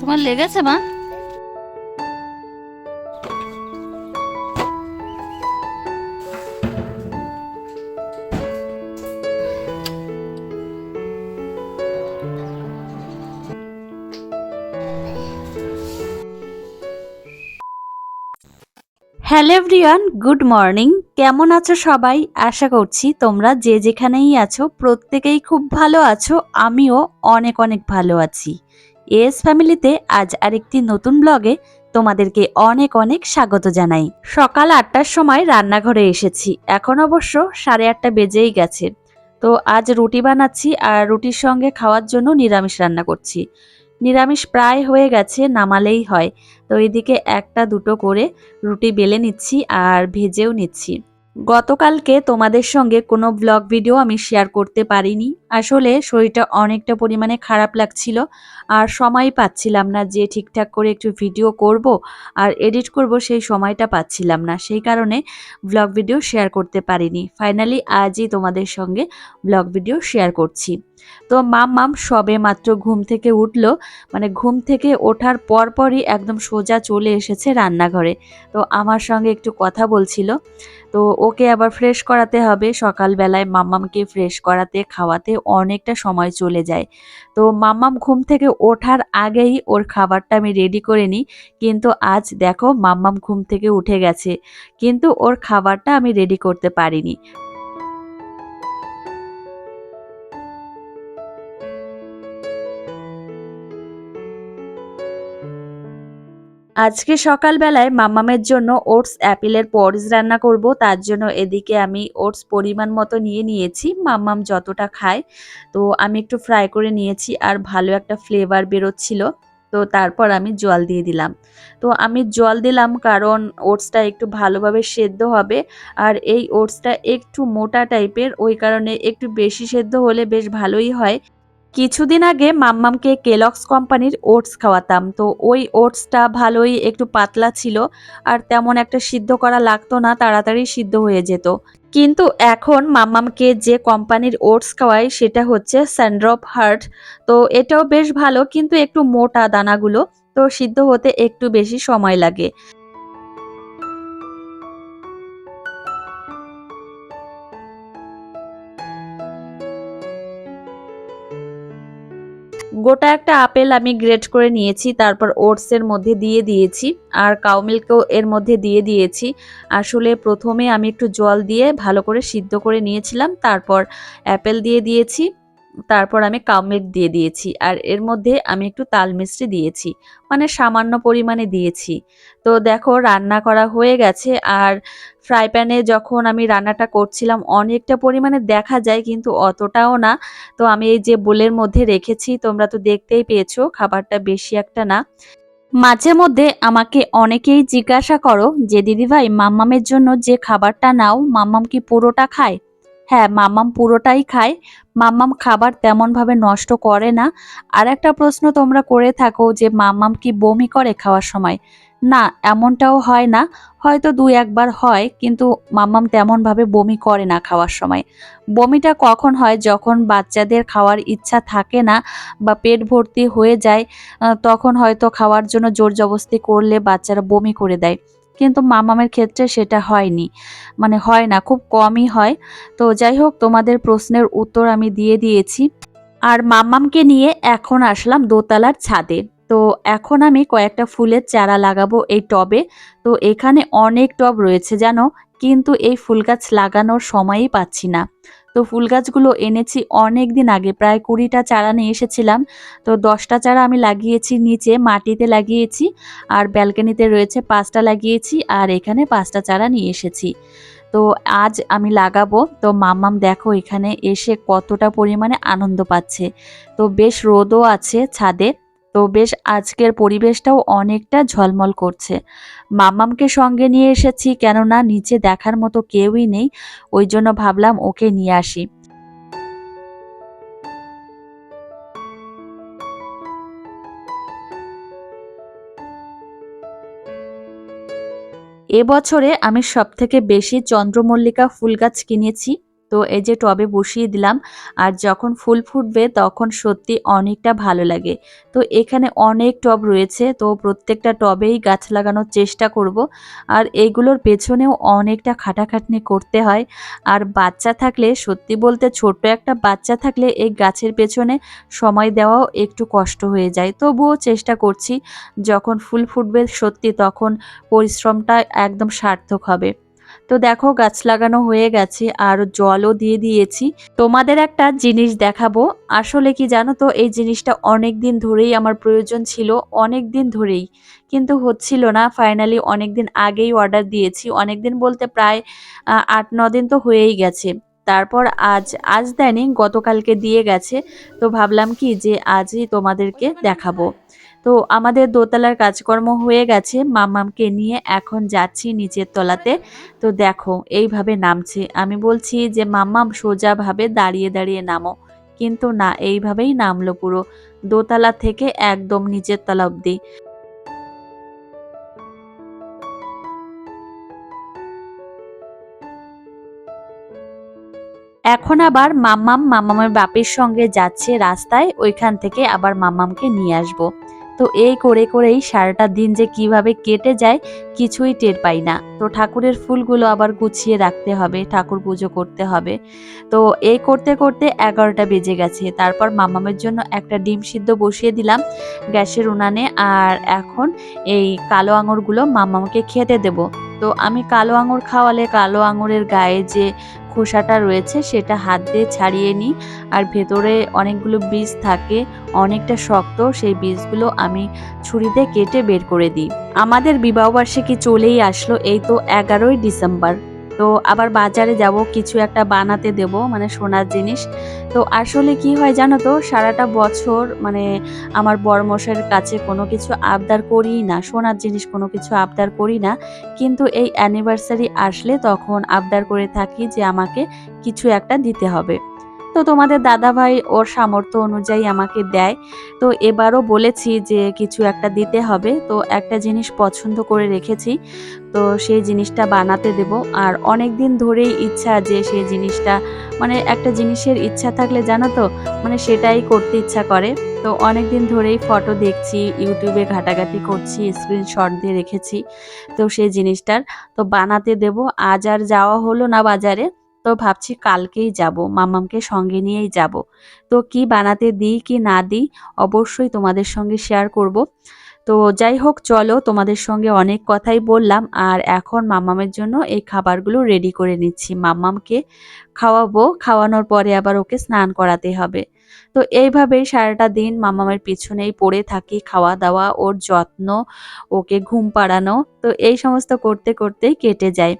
তোমার লেগেছে মা? Hello everyone, good morning. কেমন আছো সবাই? আশা করছি তোমরা যে যেখানেই আছো, প্রত্যেকেই খুব ভালো আছো, আমিও অনেক অনেক ভালো আছি। এস ফ্যামিলিতে আজ আরেকটি নতুন ব্লগে তোমাদেরকে অনেক অনেক স্বাগত জানাই। সকাল আটটার সময় রান্নাঘরে এসেছি। এখন অবশ্য সাড়ে আটটা বেজেই গেছে। তো আজ রুটি বানাচ্ছি আর রুটির সঙ্গে খাওয়ার জন্য নিরামিষ রান্না করছি। নিরামিষ প্রায় হয়ে গেছে, নামালেই হয়। তো এদিকে একটা দুটো করে রুটি বেলে নিচ্ছি আর ভেজেও নিচ্ছি। গতকালকে তোমাদের সঙ্গে কোনো ব্লগ ভিডিও আমি শেয়ার করতে পারিনি। আসলে শরীরটা অনেকটা পরিমাণে খারাপ লাগছিল আর সময় পাচ্ছিলাম না যে ঠিকঠাক করে একটু ভিডিও করব আর এডিট করব সেই সময়টা পাচ্ছিলাম না। সেই কারণে ব্লগ ভিডিও শেয়ার করতে পারিনি। ফাইনালি আজই তোমাদের সঙ্গে ব্লগ ভিডিও শেয়ার করছি। তো মাম মাম সবে মাত্র ঘুম থেকে উঠল। মানে ঘুম থেকে ওঠার পরপরই একদম সোজা চলে এসেছে রান্নাঘরে। তো আমার সঙ্গে একটু কথা বলছিল। তো ওকে আবার ফ্রেশ করাতে হবে। সকালবেলায় মাম্মামকে ফ্রেশ করাতে, খাওয়াতে অনেকটা সময় চলে যায়। তো মাম্মাম ঘুম থেকে ওঠার আগেই ওর খাবারটা আমি রেডি করে নিই। কিন্তু আজ দেখো মাম্মাম ঘুম থেকে উঠে গেছে। কিন্তু ওর খাবারটা আমি রেডি করতে পারিনি। আজকে সকালবেলায় মাম্মামের জন্য ওটস অ্যাপেলের পরিজ রান্না করব, তার জন্য এদিকে আমি ওটস পরিমাণ মতো নিয়ে নিয়েছি মাম্মাম যতটা খায়। তো আমি একটু ফ্রাই করে নিয়েছি আর ভালো একটা ফ্লেভার বেরোচ্ছিল, তো তারপর আমি জল দিয়ে দিলাম। তো আমি জল দিলাম কারণ ওটসটা একটু ভালোভাবে সেদ্ধ হবে আর এই ওটসটা একটু মোটা টাইপের, ওই কারণে একটু বেশি সেদ্ধ হলে বেশ ভালোই হয়। কিছুদিন আগে মাম্মামকে কেলক্স কোম্পানির ওটস খাওয়াতাম। তো ওই ওটসটা ভালোই একটু পাতলা ছিল আর তেমন একটা সিদ্ধ করা লাগতো না, তাড়াতাড়ি সিদ্ধ হয়ে যেত। কিন্তু এখন মাম্মামকে যে কোম্পানির ওটস খাওয়াই সেটা হচ্ছে স্যান্ড্রপ হার্ট। তো এটাও বেশ ভালো, কিন্তু একটু মোটা দানাগুলো, তো সিদ্ধ হতে একটু বেশি সময় লাগে। গোটা একটা আপেল আমি গ্রেট করে নিয়েছি, তারপর ওটসের মধ্যে দিয়ে দিয়েছি, আর কাউমিল্কও এর মধ্যে দিয়ে দিয়েছি। আসলে প্রথমে আমি একটু জল দিয়ে ভালো করে সিদ্ধ করে নিয়েছিলাম, তারপর অ্যাপেল দিয়ে দিয়েছি। তারপর আমি মিল্ক দিয়ে দিয়েছি আর এর মধ্যে আমি একটু তাল মিষ্টি দিয়েছি মানে সামান্য পরিমাণে দিয়েছি। তো দেখো রান্না করা হয়ে গেছে আর ফ্রাই প্যানে যখন আমি রান্নাটা করছিলাম অনেকটা পরিমাণে দেখা যায় কিন্তু অতটাও না। তো আমি এই যে বোলের মধ্যে রেখেছি, তোমরা তো দেখতেই পেয়েছ খাবারটা বেশি একটা না। মাঝে মধ্যে আমাকে অনেকেই জিজ্ঞাসা করো যে, দিদিভাই, মাম্মামের জন্য যে খাবারটা নাও, মাম্মাম কি পুরোটা খায়? হ্যাঁ মাম্মাম পুরোটাই খায়। মাম্মাম খাবার তেমনভাবে নষ্ট করে না। আর একটা প্রশ্ন তোমরা করে থাকো যে, মাম্মাম কি বমি করে খাওয়ার সময়? না, এমনটাও হয় না। হয়তো দুই একবার হয়, কিন্তু মাম্মাম তেমনভাবে বমি করে না খাওয়ার সময়। বমিটা কখন হয়? যখন বাচ্চাদের খাওয়ার ইচ্ছা থাকে না বা পেট ভর্তি হয়ে যায় তখন হয়তো খাওয়ার জন্য জোর জবস্তি করলে বাচ্চারা বমি করে দেয়। কিন্তু মামামের ক্ষেত্রে সেটা হয়নি। মানে হয় না, খুব কমই হয়। তো যাই হোক, তোমাদের প্রশ্নের উত্তর আমি দিয়ে দিয়েছি। আর মাম্মামকে নিয়ে এখন আসলাম দোতলার ছাদে। তো এখন আমি কয়েকটা ফুলের চারা লাগাবো এই টবে। তো এখানে অনেক টব রয়েছে জানো, কিন্তু এই ফুল গাছ লাগানোর সময়ই পাচ্ছি না। তো ফুল গাছগুলো এনেছি অনেক দিন আগে, প্রায় কুড়িটা চারা নিয়ে এসেছিলাম। তো দশটা চারা আমি লাগিয়েছি, নিচে মাটিতে লাগিয়েছি আর ব্যালকনিতে রয়েছে পাঁচটা লাগিয়েছি আর এখানে পাঁচটা চারা নিয়ে এসেছি। তো আজ আমি লাগাবো। তো মাম্মাম দেখো এখানে এসে কতটা পরিমাণে আনন্দ পাচ্ছে। তো বেশ রোদও আছে ছাদে। তো বেশ আজকের পরিবেশটাও অনেকটা ঝলমল করছে। মামামকে সঙ্গে নিয়ে এসেছি, কেননা নিচে দেখার মতো কেউই নেই, ওই জন্য ভাবলাম ওকে নিয়ে আসি। এবছরে আমি সবথেকে বেশি চন্দ্রমল্লিকা ফুল গাছ কিনেছি। তো এই যে টবে বসিয়ে দিলাম, আর যখন ফুল ফুটবে তখন সত্যি অনেকটা ভালো লাগে। তো এখানে অনেক টব রয়েছে, তো প্রত্যেকটা টবেই গাছ লাগানোর চেষ্টা করব। আর এইগুলোর পেছনেও অনেকটা খাটাখাটনি করতে হয়। আর বাচ্চা থাকলে, সত্যি বলতে ছোট্ট একটা বাচ্চা থাকলে এই গাছের পেছনে সময় দেওয়াও একটু কষ্ট হয়ে যায়। তবুও চেষ্টা করছি, যখন ফুল ফুটবে সত্যি তখন পরিশ্রমটা একদম সার্থক হবে। তো দেখো গাছ লাগানো হয়ে গেছে আর জলও দিয়ে দিয়েছি। তোমাদের একটা জিনিস দেখাবো। আসলে কি জানো তো, এই জিনিসটা অনেক দিন ধরেই আমার প্রয়োজন ছিল অনেক দিন ধরেই। কিন্তু হচ্ছিল না ফাইনালি অনেক দিন আগেই অর্ডার দিয়েছি। অনেক দিন বলতে প্রায় আট, ন দিন তো হয়েই গেছে। তারপর আজ আজ দেয়নি, গতকালকে দিয়ে গেছে। তো ভাবলাম কি যে আজই তোমাদেরকে দেখাবো। তো আমাদের দোতলার কাজকর্ম হয়ে গেছে। মামামকে নিয়ে এখন যাচ্ছি নিচের তলাতে। তো দেখো, এইভাবে নামছে। আমি বলছি যে মাম্মাম সোজাভাবে দাঁড়িয়ে দাঁড়িয়ে নামো। কিন্তু না, এইভাবেই নামলো পুরো। দোতলা থেকে একদম নিচের তলা অবধি। এখন আবার মাম্মাম মাম্মামের বাপের সঙ্গে যাচ্ছে রাস্তায়। ওইখান থেকে আবার মাম্মামকে নিয়ে আসব। তো এই করে করেই সারাটা দিন যে কীভাবে কেটে যায় কিছুই টের পাই না। তো ঠাকুরের ফুলগুলো আবার গুছিয়ে রাখতে হবে, ঠাকুর পুজো করতে হবে। তো এই করতে করতে এগারোটা বেজে গেছে। তারপর মামামের জন্য একটা ডিম সিদ্ধ বসিয়ে দিলাম গ্যাসের উনানে আর এখন এই কালো আঙুরগুলো মামামকে খেতে দেব। তো আমি কালো আঙুর খাওয়ালে কালো আঙুরের গায়ে যে খোসাটা রয়েছে, সেটা হাত দিয়ে ছাড়িয়ে নিই। আর ভেতরে অনেকগুলো বীজ থাকে, অনেকটা শক্ত, সেই বীজগুলো আমি ছুরিতে কেটে বের করে দিই। আমাদের বিবাহবার্ষিকী চলেই আসলো, এই তো এগারোই ডিসেম্বর। তো আবার বাজারে যাব, কিছু একটা বানাতে দেব মানে সোনার জিনিস। তো আসলে কি হয় জানো তো, সারাটা বছর মানে আমার বরমশের কাছে কোনো কিছু আবদার করি না, সোনার জিনিস কোনো কিছু আবদার করি না। কিন্তু এই অ্যানিভার্সারি আসলে তখন আবদার করে থাকি যে আমাকে কিছু একটা দিতে হবে। তো তোমাদের দাদা ভাই ওর সামর্থ্য অনুযায়ী আমাকে দেয়। তো এবারও বলেছি যে কিছু একটা দিতে হবে। তো একটা জিনিস পছন্দ করে রেখেছি। তো সেই জিনিসটা বানাতে দেব। আর অনেক দিন ধরেই ইচ্ছা যে সেই জিনিসটা মানে একটা জিনিসের ইচ্ছা থাকলে জানো তো মানে সেটাই করতে ইচ্ছা করে। তো অনেক দিন ধরেই ফটো দেখছি, ইউটিউবে ঘাটাঘাটি করছি স্ক্রিনশট দিয়ে রেখেছি। তো সেই জিনিসটার, তো বানাতে দেব। আজ আর যাওয়া হলো না বাজারে। তো ভাবছি কালকেই যাব, মামামকে সঙ্গে নিয়েই যাব। তো কি বানাতে দিই, কি না দিই, অবশ্যই তোমাদের সঙ্গে শেয়ার করব। তো যাই হোক, চলো তোমাদের সঙ্গে অনেক কথাই বললাম আর এখন মামামের জন্য এই খাবারগুলো রেডি করে নিচ্ছি। মামামকে খাওয়াবো, খাওয়ানোর পরে আবার ওকে স্নান করাতে হবে। তো এইভাবেই সারাটা দিন মামামের পিছনেই পড়ে থাকি খাওয়া দাওয়া ওর যত্ন, ওকে ঘুম পাড়ানো, তো এই সমস্ত করতে করতেই কেটে যায়।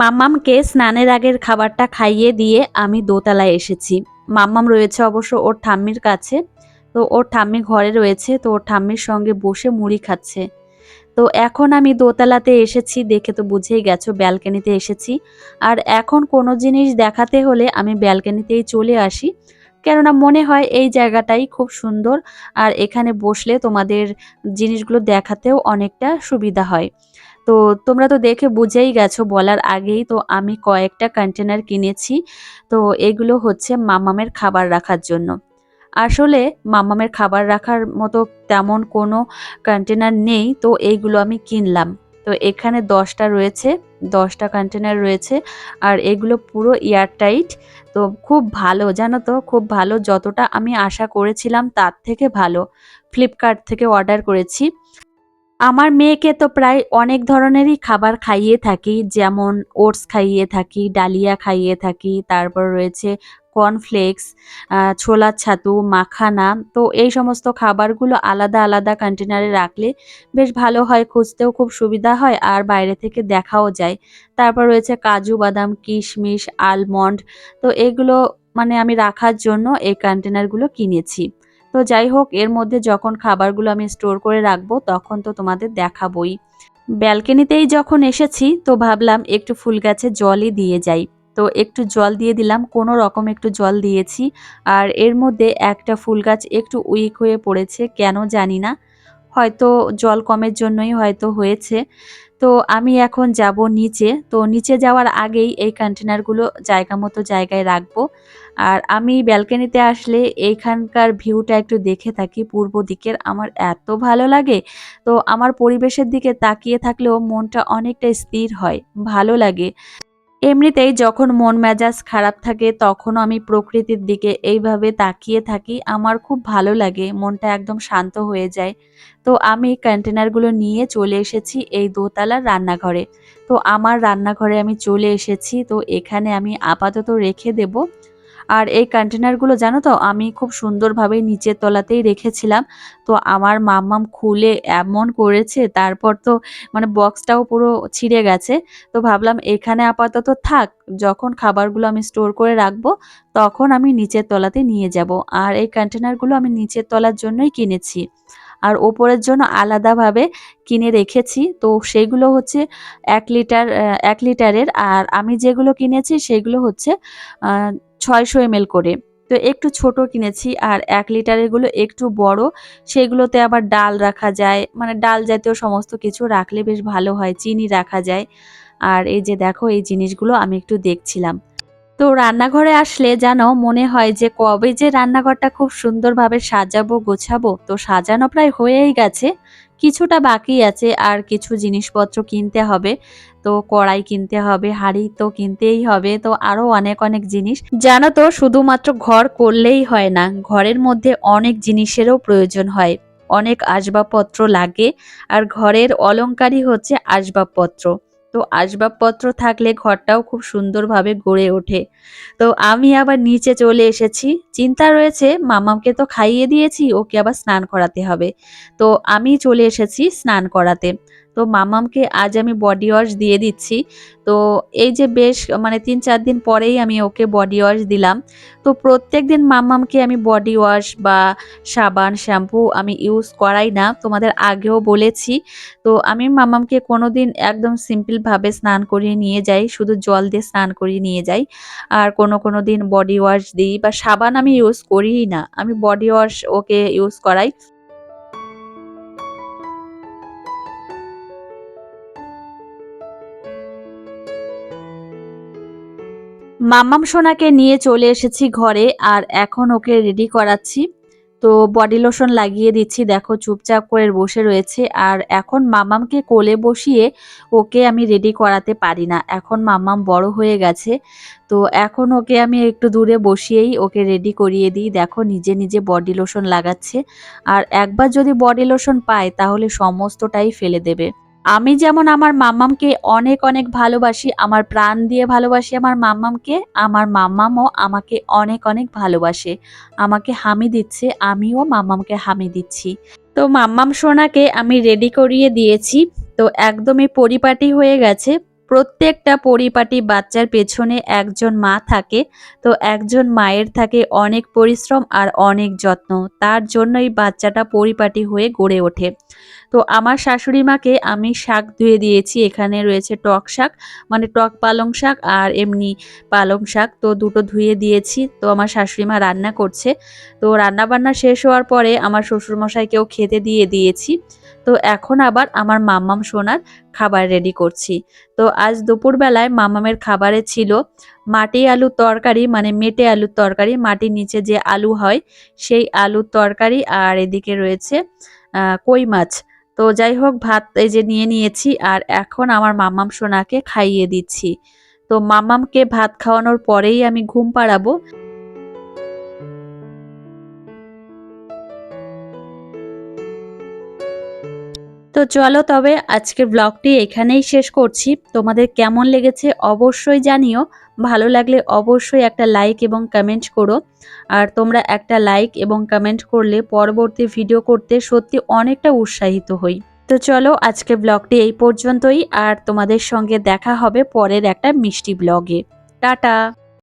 মাম্মামকে স্নানের আগের খাবারটা খাইয়ে দিয়ে আমি দোতলায় এসেছি। মাম্মাম রয়েছে অবশ্য ওর ঠাম্মির কাছে। তো ওর ঠাম্মি ঘরে রয়েছে, তো ওর ঠাম্মির সঙ্গে বসে মুড়ি খাচ্ছে। তো এখন আমি দোতলাতে এসেছি, দেখে তো বুঝেই গেছো ব্যালকনিতে এসেছি। আর এখন কোনো জিনিস দেখাতে হলে আমি ব্যালকনিতেই চলে আসি। কেননা মনে হয় এই জায়গাটাই খুব সুন্দর, আর এখানে বসলে তোমাদের জিনিসগুলো দেখাতেও অনেকটা সুবিধা হয়। তো তোমরা তো দেখে বুঝেই গেছো বলার আগেই তো আমি কয়েকটা কন্টেনার কিনেছি। তো এগুলো হচ্ছে মামামের খাবার রাখার জন্য। আসলে মামামের খাবার রাখার মতো তেমন কোনো কন্টেনার নেই, তো এইগুলো আমি কিনলাম। তো এখানে দশটা রয়েছে, দশটা কন্টেনার রয়েছে, আর এগুলো পুরো এয়ারটাইট তো খুব ভালো, জানো তো, খুব ভালো, যতটা আমি আশা করেছিলাম তার থেকে ভালো। ফ্লিপকার্ট থেকে অর্ডার করেছি। আমার মেয়েকে তো প্রায় অনেক ধরনেরই খাবার খাইয়ে থাকি, যেমন ওটস খাইয়ে থাকি, ডালিয়া খাইয়ে থাকি, তারপর রয়েছে কর্নফ্লেক্স ছোলার ছাতু, মাখানা। তো এই সমস্ত খাবারগুলো আলাদা আলাদা কন্টেনারে রাখলে বেশ ভালো হয়, খুঁজতেও খুব সুবিধা হয়, আর বাইরে থেকে দেখাও যায়। তারপর রয়েছে কাজু, বাদাম, কিশমিশ আলমন্ড তো এগুলো মানে আমি রাখার জন্য এই কন্টেনারগুলো কিনেছি। তো যাই হোক, এর মধ্যে যখন খাবারগুলো আমি স্টোর করে রাখব, তখন তো তোমাদের দেখাবই। ব্যালকনিতেই যখন এসেছি, তো ভাবলাম একটু ফুল গাছে জলই দিয়ে যাই। তো একটু জল দিয়ে দিলাম, কোনো রকম একটু জল দিয়েছি। আর এর মধ্যে একটা ফুল গাছ একটু উইক হয়ে পড়েছে, কেন জানি না। হয়তো জল কমের জন্যই হয়তো হয়েছে। তো আমি এখন যাব নিচে। তো নিচে যাওয়ার আগেই এই কন্টেনারগুলো জায়গা মতো জায়গায় রাখব। আর আমি ব্যালকানিতে আসলে এইখানকার ভিউটা একটু দেখে থাকি পূর্ব দিকের। আমার এত ভালো লাগে। তো আমার পরিবেশের দিকে তাকিয়ে থাকলেও মনটা অনেকটা স্থির হয়, ভালো লাগে। এমনিতেই যখন মন মেজাজ খারাপ থাকে, তখনও আমি প্রকৃতির দিকে এইভাবে তাকিয়ে থাকি। আমার খুব ভালো লাগে, মনটা একদম শান্ত হয়ে যায়। তো আমি কন্টেনারগুলো নিয়ে চলে এসেছি এই দোতলার রান্নাঘরে। তো আমার রান্নাঘরে আমি চলে এসেছি, তো এখানে আমি আপাতত রেখে দেব। আর এই কন্টেনারগুলো জানো তো, আমি খুব সুন্দরভাবে নিচের তলাতেই রেখেছিলাম। তো আমার মাম্মাম খুলে এমন করেছে, তারপর তো মানে বক্সটাও পুরো ছিঁড়ে গেছে। তো ভাবলাম এখানে আপাতত থাক, যখন খাবারগুলো আমি স্টোর করে রাখব, তখন আমি নিচের তলাতে নিয়ে যাব। আর এই কন্টেনারগুলো আমি নিচের তলার জন্যই কিনেছি। আর ওপরের জন্য আলাদাভাবে কিনে রেখেছি। তো সেগুলো হচ্ছে এক লিটার এক লিটারের আর আমি যেগুলো কিনেছি, সেগুলো হচ্ছে ছয়শো এমএল করে। তো একটু ছোট কিনেছি আর এক লিটারেরগুলো একটু বড়, সেগুলোতে আবার ডাল রাখা যায়। মানে ডাল জাতীয় সমস্ত কিছু রাখলে বেশ ভালো হয়, চিনি রাখা যায়। আর এই যে দেখো, এই জিনিসগুলো আমি একটু দেখছিলাম। তো রান্নাঘরে আসলে যেন মনে হয় যে কবে যে রান্নাঘরটা খুব সুন্দরভাবে সাজাবো, গোছাবো, তো সাজানো প্রায় হয়েই গেছে। কিছুটা বাকি আছে, আর কিছু জিনিসপত্র কিনতে হবে। তো কড়াই কিনতে হবে, হাড়ি তো কিনতেই হবে, তো আরও অনেক অনেক জিনিস। জানো তো, শুধুমাত্র ঘর করলেই হয় না, ঘরের মধ্যে অনেক জিনিসেরও প্রয়োজন হয়। অনেক আসবাবপত্র লাগে, আর ঘরের অলংকারই হচ্ছে আসবাবপত্র। তো আসবাবপত্র থাকলে ঘরটাও খুব সুন্দরভাবে গড়ে ওঠে। তো আমি আবার নিচে চলে এসেছি। চিন্তা রয়েছে মামাকে তো খাইয়ে দিয়েছি, ওকে আবার স্নান করাতে হবে। তো আমি চলে এসেছি স্নান করাতে। তো মামামকে আজ আমি বডি ওয়াশ দিয়ে দিচ্ছি। তো এই যে বেশ মানে তিন চার দিন পরেই আমি ওকে বডি ওয়াশ দিলাম। তো প্রত্যেক দিন মামামকে আমি বডি ওয়াশ বা সাবান শ্যাম্পু আমি ইউজ করাই না, তোমাদের আগেও বলেছি। তো আমি মামামকে কোনো দিন একদম সিম্পলভাবে স্নান করিয়ে নিয়ে যাই, শুধু জল দিয়ে স্নান করিয়ে নিয়ে যাই। আর কোনো কোনো দিন বডি ওয়াশ দিই বা সাবান আমি ইউজ করিই না। আমি বডি ওয়াশ ওকে ইউজ করাই। মাম্মাম সোনাকে নিয়ে চলে এসেছি ঘরে আর এখন ওকে রেডি করাচ্ছি। তো বডি লোশন লাগিয়ে দিচ্ছি, দেখো চুপচাপ করে বসে রয়েছে। আর এখন মামামকে কোলে বসিয়ে ওকে আমি রেডি করাতে পারি না। এখন মামাম বড় হয়ে গেছে। তো এখন ওকে আমি একটু দূরে বসিয়েই ওকে রেডি করিয়ে দিই। দেখো নিজে নিজে বডি লোশন লাগাচ্ছে। আর একবার যদি বডি লোশন পায়, তাহলে সমস্তটাই ফেলে দেবে। আমি যেমন আমার মাম্মামকে অনেক অনেক ভালোবাসি, আমার প্রাণ দিয়ে ভালোবাসি আমার মাম্মামকে, আমার মাম্মামও আমাকে অনেক অনেক ভালোবাসে। আমাকে হামি দিচ্ছে, আমিও মাম্মামকে হামি দিচ্ছি। তো মাম্মাম সোনাকে আমি রেডি করিয়ে দিয়েছি। তো একদমই পরিপাটি হয়ে গেছে। প্রত্যেকটা পরিপাটি বাচ্চার পেছনে একজন মা থাকে, তো একজন মায়ের থাকে অনেক পরিশ্রম আর অনেক যত্ন। তার জন্যই বাচ্চাটা পরিপাটি হয়ে গড়ে ওঠে। তো আমার শাশুড়ি মাকে আমি শাক ধুয়ে দিয়েছি, এখানে রয়েছে টক শাক মানে টক পালং শাক আর এমনি পালং শাক, তো দুটো ধুয়ে দিয়েছি। তো আমার শাশুড়ি মা রান্না করছে। তো রান্না বান্না শেষ হওয়ার পরে আমার শ্বশুরমশাইকেও খেতে দিয়ে দিয়েছি। তো এখন আবার আমার মাম্মাম সোনার খাবার রেডি করছি। তো আজ দুপুরবেলায় মামামের খাবারে ছিল মাটি আলুর তরকারি মানে মেটে আলুর তরকারি। মাটির নিচে যে আলু হয়, সেই আলুর তরকারি আর এদিকে রয়েছে কই মাছ। তো যাই হোক, ভাত এই যে নিয়ে নিয়েছি আর এখন আমার মামাম সোনাকে খাইয়ে দিচ্ছি। তো মামামকে ভাত খাওয়ানোর পরেই আমি ঘুম পাড়াবো। তো চলো তবে আজকের ব্লগটি এখানেই শেষ করছি। তোমাদের কেমন লেগেছে অবশ্যই জানিও। ভালো লাগলে অবশ্যই একটা লাইক এবং কমেন্ট করো। আর তোমরা একটা লাইক এবং কমেন্ট করলে পরবর্তী ভিডিও করতে সত্যি অনেকটা উৎসাহিত হই। তো চলো আজকে ব্লগটি এই পর্যন্তই। আর তোমাদের সঙ্গে দেখা হবে পরের একটা মিষ্টি ব্লগে টাটা!